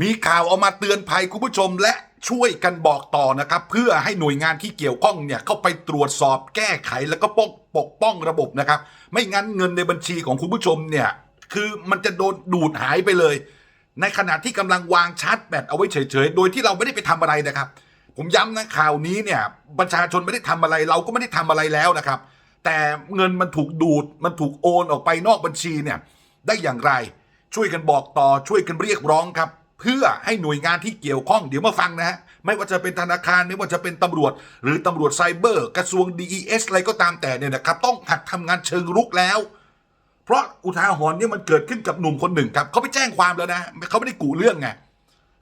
มีข่าวเอามาเตือนภัยคุณผู้ชมและช่วยกันบอกต่อนะครับ เพื่อให้หน่วยงานที่เกี่ยวข้องเนี่ยเข้าไปตรวจสอบแก้ไขแล้วก็ปกปกป้องระบบนะครับ ไม่งั้นเงินในบัญชีของคุณผู้ชมเนี่ยคือมันจะโดนดูดหายไปเลย ในขณะที่กำลังวางชาร์จแบตเอาไว้เฉยๆ โดยที่เราไม่ได้ไปทำอะไรนะครับ ผมย้ำนะข่าวนี้เนี่ยประชาชนไม่ได้ทำอะไรเราก็ไม่ได้ทำอะไรแล้วนะครับ แต่เงินมันถูกดูดมันถูกโอนออกไปนอกบัญชีเนี่ยได้อย่างไร ช่วยกันบอกต่อช่วยกันเรียกร้องครับ เพื่อให้หน่วยงานที่เกี่ยวข้องเดี๋ยวมาฟังนะฮะไม่ว่าจะเป็นธนาคารไม่ว่าจะเป็นตำรวจ หรือตำรวจไซเบอร์ กระทรวง DES อะไรก็ตามแต่เนี่ยนะครับต้องหัดทำงานเชิงรุกแล้ว เพราะอุทาหรณ์เนี่ยมันเกิดขึ้นกับหนุ่มคนหนึ่งครับเขาไปแจ้งความแล้วนะเขาไม่ได้กูเรื่องไง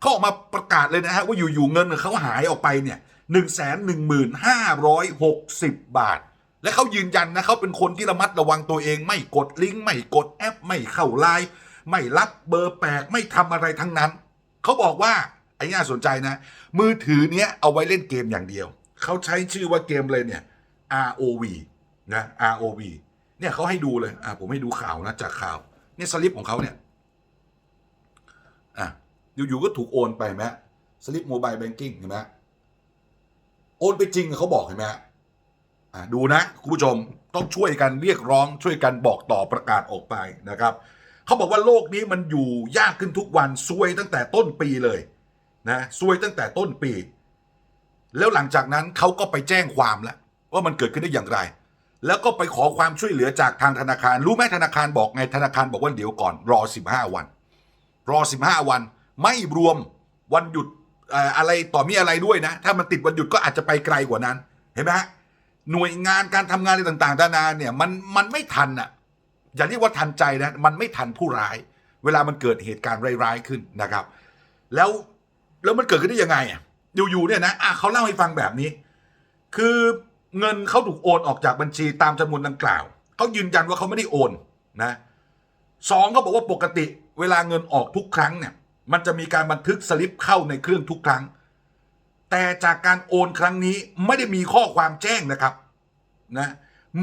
เขาออกมาประกาศเลยนะฮะว่าอยู่ๆเงินเขาหายออกไปเนี่ยหนึ่งแสนหนึ่งหมื่นห้าร้อยหกสิบบาท และเขายืนยันนะเขาเป็นคนที่ระมัดระวังตัวเอง ไม่กดลิงก์ไม่กดแอป ไม่เข้าไลน์ไม่รับเบอร์แปลกไม่ทำอะไรทั้งนั้น เขาบอกว่าไอ้น่าสนใจนะ มือถือเนี้ยเอาไว้เล่นเกมอย่างเดียว เขาใช้ชื่อว่าเกมเลยเนี่ย ROV นะ ROV เนี่ยเขาให้ดูเลย อ่าผมให้ดูข่าวนะจากข่าวเนี่ยสลิปของเขาเนี่ยอะอยู่ๆก็ถูกโอนไปไหมสลิปโมบายแบงกิ้งเห็นไหมโอนไปจริงเขาบอกเห็นไหมอะดูนะ คุณผู้ชมต้องช่วยกันเรียกร้องช่วยกันบอกต่อประกาศออกไปนะครับ เขาบอกว่าโลกนี้มันอยู่ยากขึ้นทุกวันซวยตั้งแต่ต้นปีเลยนะซวยตั้งแต่ต้นปี แล้วหลังจากนั้นเขาก็ไปแจ้งความแล้วว่ามันเกิดขึ้นได้อย่างไร แล้วก็ไปขอความช่วยเหลือจากทางธนาคาร รู้ไหมธนาคารบอกไงธนาคารบอกว่าเดี๋ยวก่อนรอ 15 วัน รอ 15 วัน ไม่รวมวันหยุดเอ่ออะไรต่อมีอะไรด้วยนะ ถ้ามันติดวันหยุดก็อาจจะไปไกลกว่านั้น เห็นไหมฮะหน่วยงานการทำงานอะไรต่างๆนานาเนี่ยมันมันไม่ทันอะ อย่าเรียกว่าทันใจนะมันไม่ทันผู้ร้าย เวลามันเกิดเหตุการณ์ร้ายๆขึ้นนะครับ แล้วแล้วมันเกิดขึ้นได้ยังไงอะอยู่ๆเนี่ยนะอะเขาเล่าให้ฟังแบบนี้ คือเงินเขาถูกโอนออกจากบัญชีตามจำนวนดังกล่าวเขายืนยันว่าเขาไม่ได้โอนนะสองเขาบอกว่าปกติ เวลาเงินออกทุกครั้งเนี่ย มันจะมีการบันทึกสลิปเข้าในเครื่องทุกครั้ง แต่จากการโอนครั้งนี้ไม่ได้มีข้อความแจ้งนะครับนะ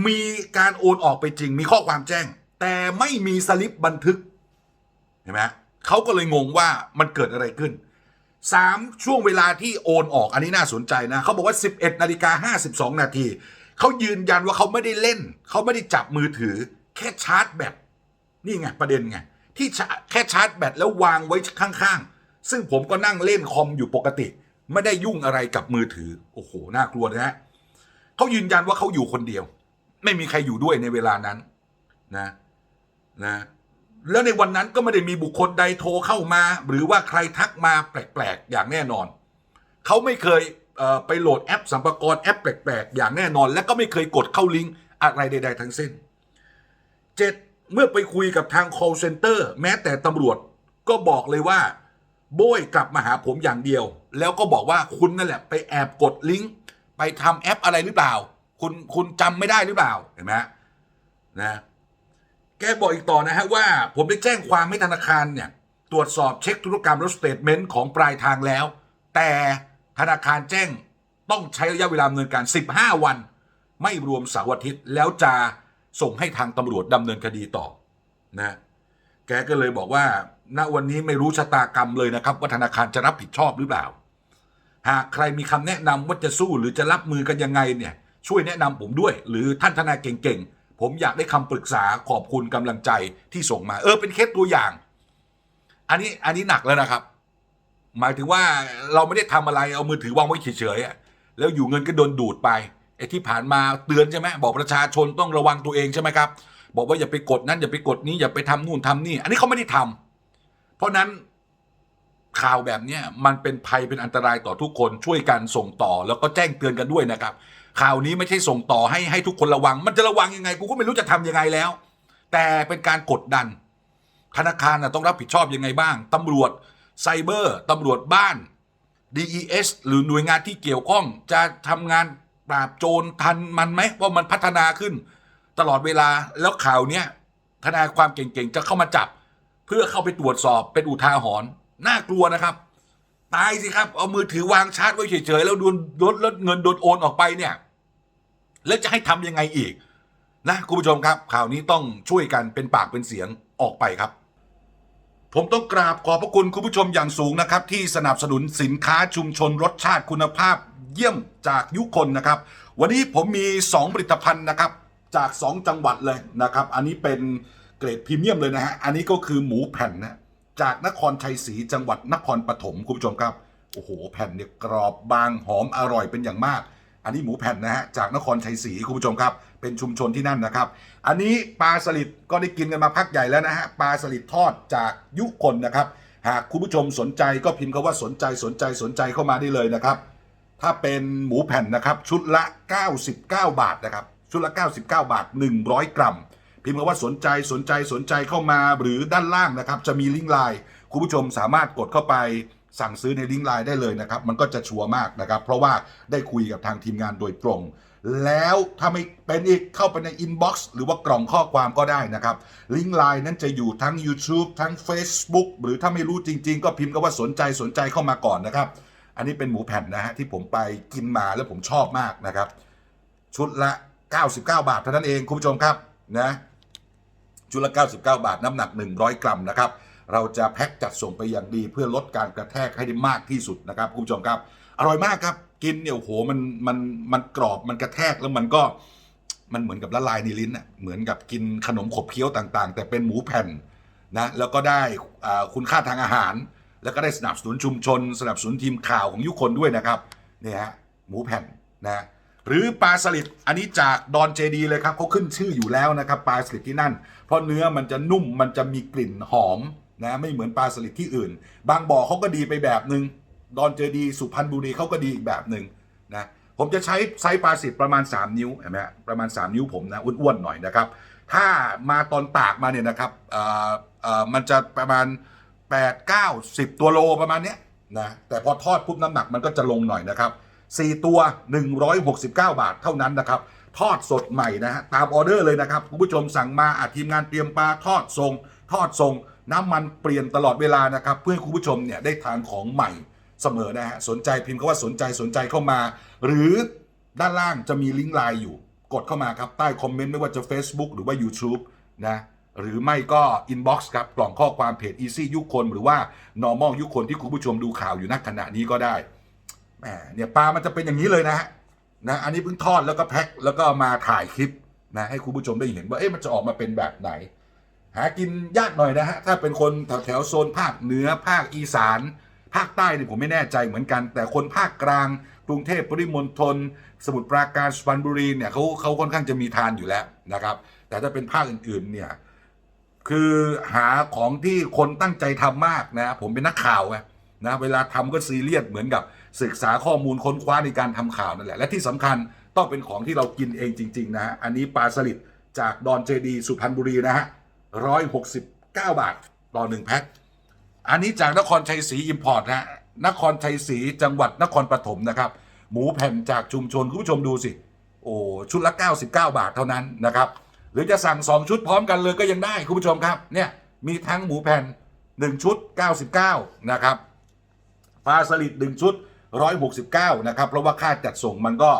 มีการโอนออกไปจริง มีข้อความแจ้ง แต่ไม่มีสลิปบันทึกเห็นไหมเขาก็เลยงงว่ามันเกิดอะไรขึ้นสามช่วงเวลาที่โอนออกอันนี้น่าสนใจนะเขาบอกว่า 11นาฬิกา52 นาทีเขายืนยันว่าเขาไม่ได้เล่น เขาไม่ได้จับมือถือ แค่ชาร์จแบตนี่ไงประเด็นไงที่แค่ชาร์จแบตแล้ววางไว้ข้างๆ ซึ่งผมก็นั่งเล่นคอมอยู่ปกติ ไม่ได้ยุ่งอะไรกับมือถือ โอ้โห น่ากลัวนะฮะเขายืนยันว่าเขาอยู่คนเดียว ไม่มีใครอยู่ด้วยในเวลานั้นนะ นะแล้วในวันนั้นก็ไม่ได้มีบุคคลใดโทรเข้ามา หรือว่าใครทักมาแปลกๆ อย่างแน่นอน เขาไม่เคยเไปโหลดแอปสัมปกรแอปแปลกๆ อย่างแน่นอน และก็ไม่เคยกดเข้าลิงก์อะไรใด ๆ ทั้งสิ้นเจ็ดเมื่อไปคุยกับทาง call center แม้แต่ตำรวจก็บอกเลยว่า โบยกลับมาหาผมอย่างเดียว แล้วก็บอกว่าคุณนั่นแหละไปแอบกดลิงก์ไปทำแอปอะไรหรือเปล่า คุณคุณจำไม่ได้หรือเปล่าเห็นไหมนะ แกบอกอีกต่อนะฮะว่าผมได้แจ้งความให้ธนาคารเนี่ยตรวจสอบเช็คธุรกรรมและสเตทเมนต์ของปลายทางแล้ว แต่ธนาคารแจ้งต้องใช้ระยะเวลาดำเนินการ 15 วัน ไม่รวมเสาร์อาทิตย์แล้วจะส่งให้ทางตำรวจดำเนินคดีต่อนะแกก็เลยบอกว่าณวันนี้ไม่รู้ชะตากรรมเลยนะครับ ว่าธนาคารจะรับผิดชอบหรือเปล่า หากใครมีคำแนะนำว่าจะสู้หรือจะรับมือกันยังไงเนี่ยช่วยแนะนำผมด้วย หรือท่านทนายเก่งๆ ผมอยากได้คำปรึกษาขอบคุณกำลังใจที่ส่งมา เออเป็นเคสตัวอย่าง อันนี้อันนี้หนักแล้วนะครับ หมายถึงว่าเราไม่ได้ทำอะไรเอามือถือวางไว้เฉยๆแล้วอยู่เงินก็โดนดูดไปไอ้ที่ผ่านมาเตือนใช่ไหมบอกประชาชนต้องระวังตัวเองใช่ไหมครับ บอกว่าอย่าไปกดนั้นอย่าไปกดนี้อย่าไปทำนู่นทำนี่ อันนี้เขาไม่ได้ทำเพราะนั้นข่าวแบบนี้มันเป็นภัยเป็นอันตรายต่อทุกคนช่วยกันส่งต่อ แล้วก็แจ้งเตือนกันด้วยนะครับ ข่าวนี้ไม่ใช่ส่งต่อให้ให้ทุกคนระวัง มันจะระวังยังไงกูก็ไม่รู้จะทำยังไงแล้ว แต่เป็นการกดดัน ธนาคารนะต้องรับผิดชอบยังไงบ้างตำรวจไซเบอร์ตำรวจบ้าน DES หรือหน่วยงานที่เกี่ยวข้อง จะทำงานปราบโจรทันมันไหมว่ามันพัฒนาขึ้น ตลอดเวลาแล้วข่าวเนี้ยทนายความเก่งๆ จะเข้ามาจับ เพื่อเข้าไปตรวจสอบเป็นอุทาหรณ์น่ากลัวนะครับ ตายสิครับ เอามือถือวางชาร์จไว้เฉยๆแล้วโดนโดล้วเงินโดนโอนออกไปเนี่ย แล้วจะให้ทำยังไงอีก นะคุณผู้ชมครับ ข่าวนี้ต้องช่วยกันเป็นปากเป็นเสียงออกไปครับ ผมต้องกราบขอบพระคุณคุณผู้ชมอย่างสูงนะครับ ที่สนับสนุนสินค้าชุมชนรสชาติคุณภาพเยี่ยมจากยุคนนะครับ วันนี้ผมมี 2 ผลิตภัณฑ์นะครับ จาก 2 จังหวัดเลยนะครับ อันนี้เป็นเกรดพรีเมียมเลยนะฮะอันนี้ก็คือหมูแผ่นนะ จากนครชัยศรีจังหวัดนครปฐมคุณผู้ชมครับ โอ้โห แผ่นเนี่ยกรอบบางหอมอร่อยเป็นอย่างมาก อันนี้หมูแผ่นนะฮะจากนครชัยศรีคุณผู้ชมครับ เป็นชุมชนที่นั่นนะครับ อันนี้ปลาสลิดก็ได้กินกันมาพักใหญ่แล้วนะฮะปลาสลิดทอดจากยุคนนะครับ หากคุณผู้ชมสนใจก็พิมพ์คำว่าสนใจสนใจสนใจเข้ามาได้เลยนะครับ ถ้าเป็นหมูแผ่นนะครับชุดละ 99 บาทนะครับชุดละ 99 บาท 100 กรัม พิมพ์คำว่าสนใจสนใจสนใจเข้ามาหรือด้านล่างนะครับ จะมีลิงก์ไลน์คุณผู้ชมสามารถกดเข้าไปสั่งซื้อในลิงก์ไลน์ได้เลยนะครับ มันก็จะชัวร์มากนะครับ เพราะว่าได้คุยกับทางทีมงานโดยตรง แล้วถ้าไม่เป็นอีกเข้าไปในอินบ็อกซ์หรือว่ากล่องข้อความก็ได้นะครับ ลิงก์ไลน์นั้นจะอยู่ทั้ง YouTube ทั้ง Facebook หรือถ้าไม่รู้จริง ๆ ก็พิมพ์คำว่าสนใจสนใจเข้ามาก่อนนะครับ อันนี้เป็นหมูแผ่นนะฮะที่ผมไปกินมาแล้วผมชอบมากนะครับ ชุดละ 99 บาทเท่านั้นเองคุณผู้ชมครับนะ ชุดละ 99 บาท น้ำหนัก 100 กรัมนะครับ เราจะแพ็คจัดส่งไปอย่างดี เพื่อลดการกระแทกให้ได้มากที่สุดนะครับคุณผู้ชมครับ อร่อยมากครับ กินเนี่ยโอ้โหมันมันมันกรอบมันกระแทกแล้วมันก็มันเหมือนกับละลายในลิ้นอะเหมือนกับกินขนมขบเคี้ยวต่างๆ แต่เป็นหมูแผ่นนะแล้วก็ได้คุณค่าทางอาหาร แล้วก็ได้สนับสนุนชุมชน สนับสนุนทีมข่าวของยุคนด้วยนะครับเนี่ยฮะหมูแผ่นนะ หรือปลาสลิดอันนี้จากดอนเจดีเลยครับเขาขึ้นชื่ออยู่แล้วนะครับปลาสลิดที่นั่น เพราะเนื้อมันจะนุ่มมันจะมีกลิ่นหอมนะไม่เหมือนปลาสลิดที่อื่น บางบ่อเขาก็ดีไปแบบหนึ่งดอนเจดีสุพรรณบุรีเขาก็ดีอีกแบบหนึ่งนะผมจะใช้ไซส์ปลาสลิดประมาณ 3 นิ้วเห็นไหมประมาณ 3 นิ้วผมนะอ้วนๆหน่อยนะครับถ้ามาตอนตากมาเนี่ยนะครับมันจะประมาณ 8 9 10 ตัวโลประมาณเนี้ยนะแต่พอทอดปุ๊บน้ำหนักมันก็จะลงหน่อยนะครับ 4 ตัว 169 บาทเท่านั้นนะครับ ทอดสดใหม่นะฮะตามออเดอร์เลยนะครับคุณผู้ชมสั่งมาอาทีมงานเตรียมปลาทอดทรง ทอดทรง น้ำมันเปลี่ยนตลอดเวลานะครับ เพื่อให้คุณผู้ชมเนี่ยได้ทานของใหม่เสมอนะฮะสนใจพิมพ์คำว่าสนใจสนใจเข้ามา หรือด้านล่างจะมีลิงก์ไลน์อยู่ กดเข้ามาครับ ใต้คอมเมนต์ไม่ว่าจะ Facebook หรือว่า YouTube นะหรือไม่ก็ Inbox ครับ กล่องข้อความเพจ Easy ยุคคนหรือว่า Normal ยุคคนที่คุณผู้ชมดูข่าวอยู่ณขณะนี้ก็ได้ แหมเนี่ยปลามันจะเป็นอย่างนี้เลยนะฮะนะอันนี้เพิ่งทอดแล้วก็แพ็คแล้วก็มาถ่ายคลิปนะให้คุณผู้ชมได้เห็นว่าเอ๊ะมันจะออกมาเป็นแบบไหน หากินยากหน่อยนะฮะถ้าเป็นคนแถวแถวๆโซนภาคเหนือภาคอีสาน ภาคใต้เนี่ยผมไม่แน่ใจเหมือนกัน แต่คนภาคกลาง กรุงเทพปริมณฑลสมุทรปราการสุพรรณบุรีเนี่ยเขาเขาค่อนข้างจะมีทานอยู่แล้วนะครับ แต่ถ้าเป็นภาคอื่นๆเนี่ยคือหาของที่คนตั้งใจทำมากนะ ผมเป็นนักข่าวไง นะเวลาทำก็ซีเรียสเหมือนกับศึกษาข้อมูลค้นคว้าในการทำข่าวนั่นแหละและที่สำคัญต้องเป็นของที่เรากินเองจริง ๆ นะฮะอันนี้ปลาสลิดจากดอนเจดีสุพรรณบุรีนะฮะร้อยหกสิบเก้าบาทต่อหนึ่งแพ็คอันนี้จากนครชัยศรีอิมพอร์ตนะฮะนครชัยศรีจังหวัดนครปฐมนะครับ หมูแผ่นจากชุมชนคุณผู้ชมดูสิ โอ้ชุดละ 99 บาทเท่านั้นนะครับ หรือจะสั่ง 2 ชุดพร้อมกันเลยก็ยังได้คุณผู้ชมครับ เนี่ยมีทั้งหมูแผ่น 1 ชุด 99 นะครับ ปลาสลิด1ชุด 169 นะครับ เพราะว่าค่าจัดส่งมันก็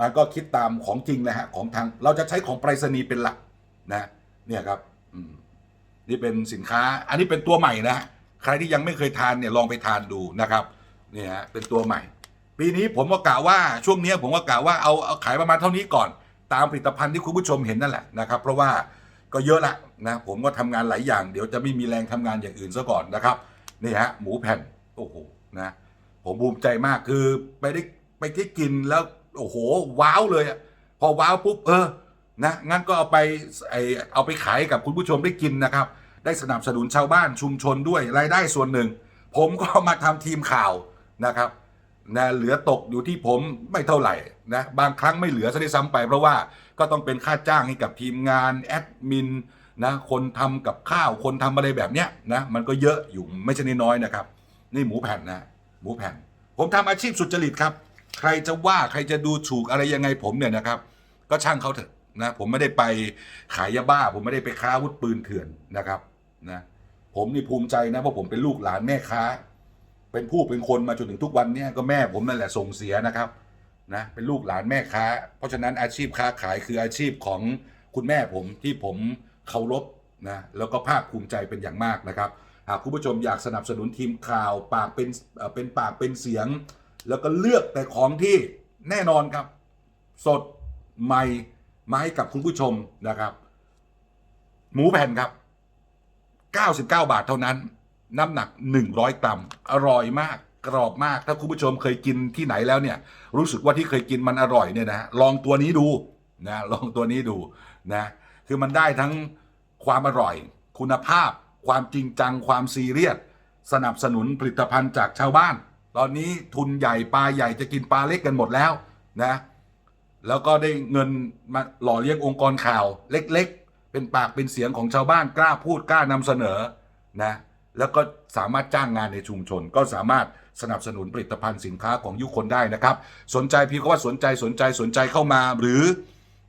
มันก็คิดตามของจริงนะฮะของทางเราจะใช้ของไปรษณีย์เป็นหลักนะเนี่ยครับนี่เป็นสินค้า อันนี้เป็นตัวใหม่นะใครที่ยังไม่เคยทานเนี่ยลองไปทานดูนะครับเนี่ยฮะเป็นตัวใหม่ ปีนี้ผมก็กะว่าช่วงนี้ผมก็กะว่าเอาเอาขายประมาณเท่านี้ก่อน ตามผลิตภัณฑ์ที่คุณผู้ชมเห็นนั่นแหละนะครับเพราะว่าก็เยอะละนะผมก็ทำงานหลายอย่าง เดี๋ยวจะไม่มีแรงทำงานอย่างอื่นซะก่อนนะครับนี่ฮะหมูแผ่นโอ้โห นะผมภูมิใจมากคือไปได้ไปได้กินแล้วโอ้โหว้าวเลยอะพอว้าวปุ๊บเออนะงั้นก็เอาไปไอเอาไปขายกับคุณผู้ชมได้กินนะครับ ได้สนับสนุนชาวบ้านชุมชนด้วยรายได้ส่วนหนึ่ง ผมก็มาทำทีมข่าวนะครับนะเหลือตกอยู่ที่ผมไม่เท่าไหร่นะบางครั้งไม่เหลือซะด้วยซ้ำไป เพราะว่าก็ต้องเป็นค่าจ้างให้กับทีมงานแอดมินนะคนทำกับข้าวคนทำอะไรแบบเนี้ยนะมันก็เยอะอยู่ไม่ใช่น้อยนะครับ นี่หมูแผ่นนะหมูแผ่น ผมทำอาชีพสุจริตครับ ใครจะว่าใครจะดูถูกอะไรยังไงผมเนี่ยนะครับ ก็ช่างเขาเถอะนะผมไม่ได้ไปขายยาบ้า ผมไม่ได้ไปค้าอาวุธปืนเถื่อนนะครับนะผมนี่ภูมิใจนะเพราะผมเป็นลูกหลานแม่ค้า เป็นผู้เป็นคนมาจนถึงทุกวันเนี่ยก็แม่ผมนั่นแหละส่งเสียนะครับนะเป็นลูกหลานแม่ค้า เพราะฉะนั้นอาชีพค้าขายคืออาชีพของคุณแม่ผมที่ผมเคารพนะแล้วก็ภาคภูมิใจเป็นอย่างมากนะครับากคุณผู้ชมอยากสนับสนุนทีมข่าวปากเป็นเอ่อเป็นปากเป็นเสียง แล้วก็เลือกแต่ของที่แน่นอนครับ สดใหม่มาให้กับคุณผู้ชมนะครับ หมูแผ่นครับ 99 บาทเท่านั้น น้ำหนัก 100 กรัม อร่อยมากกรอบมาก ถ้าคุณผู้ชมเคยกินที่ไหนแล้วเนี่ย รู้สึกว่าที่เคยกินมันอร่อยเนี่ยนะลองตัวนี้ดูนะลองตัวนี้ดูนะคือมันได้ทั้งความอร่อยคุณภาพ ความจริงจังความซีเรียสสนับสนุนผลิตภัณฑ์จากชาวบ้าน ตอนนี้ทุนใหญ่ปลาใหญ่จะกินปลาเล็กกันหมดแล้วนะแล้วก็ได้เงินมาหล่อเลี้ยงองค์กรข่าวเล็กๆ เป็นปากเป็นเสียงของชาวบ้านกล้าพูดกล้านำเสนอนะแล้วก็สามารถจ้างงานในชุมชน ก็สามารถสนับสนุนผลิตภัณฑ์สินค้าของยุคคนได้นะครับ สนใจพี่ก็ว่าสนใจสนใจสนใจเข้ามาหรือ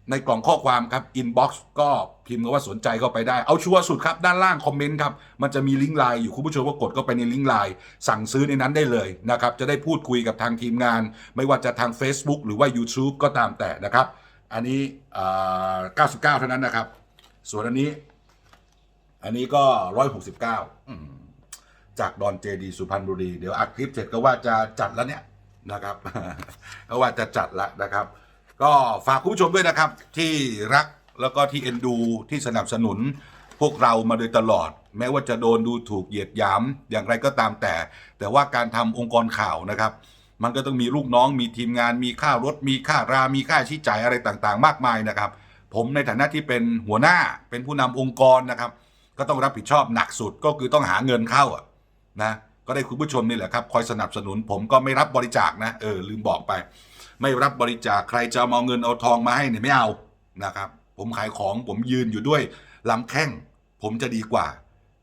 ในกล่องข้อความครับ inbox ก็พิมพ์คำว่าสนใจเข้าไปได้ เอาชัวร์สุดครับ ด้านล่างคอมเมนต์ครับ มันจะมีลิงก์ไลน์อยู่คุณผู้ชมก็กดเข้าไปในลิงก์ไลน์สั่งซื้อในนั้นได้เลยนะครับ จะได้พูดคุยกับทางทีมงาน ไม่ว่าจะทาง Facebook หรือว่า YouTube ก็ตามแต่นะครับ อันนี้อ่า99 เท่านั้นนะครับ ส่วนอันนี้ อันนี้ก็ 169 จากดอนเจดีสุพรรณบุรี เดี๋ยวอัดคลิปเสร็จก็ว่าจะจัดแล้วเนี่ยนะครับ ก็ว่าจะจัดล้วนะครับ ก็ฝากคุณผู้ชมด้วยนะครับ ที่รักแล้วก็ที่เอ็นดูที่สนับสนุน พวกเรามาโดยตลอด แม้ว่าจะโดนดูถูกเหยียดหยามอย่างไรก็ตามแต่ แต่ว่าการทำองค์กรข่าวนะครับ มันก็ต้องมีลูกน้องมีทีมงานมีค่ารถ มีค่ารามีค่าใช้จ่ายอะไรต่างๆ มากมายนะครับ ผมในฐานะที่เป็นหัวหน้าเป็นผู้นำองค์กรนะครับ ก็ต้องรับผิดชอบหนักสุดก็คือต้องหาเงินเข้าอะนะก็ได้คุณผู้ชมนี่แหละครับ คอยสนับสนุนผมก็ไม่รับบริจาคนะเออลืมบอกไป ไม่รับบริจาคใครจะเอาเงินเอาทองมาให้เนี่ยไม่เอานะครับ ผมขายของผมยืนอยู่ด้วยลำแข้งผมจะดีกว่า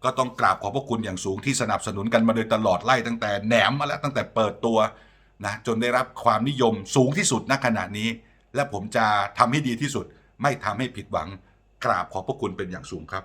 ก็ต้องกราบขอบพระคุณอย่างสูงที่สนับสนุนกันมาโดยตลอดไล่ตั้งแต่แหนมมาแล้วตั้งแต่เปิดตัวนะจนได้รับความนิยมสูงที่สุดณขณะนี้ และผมจะทำให้ดีที่สุด ไม่ทำให้ผิดหวัง กราบขอบพระคุณเป็นอย่างสูงครับ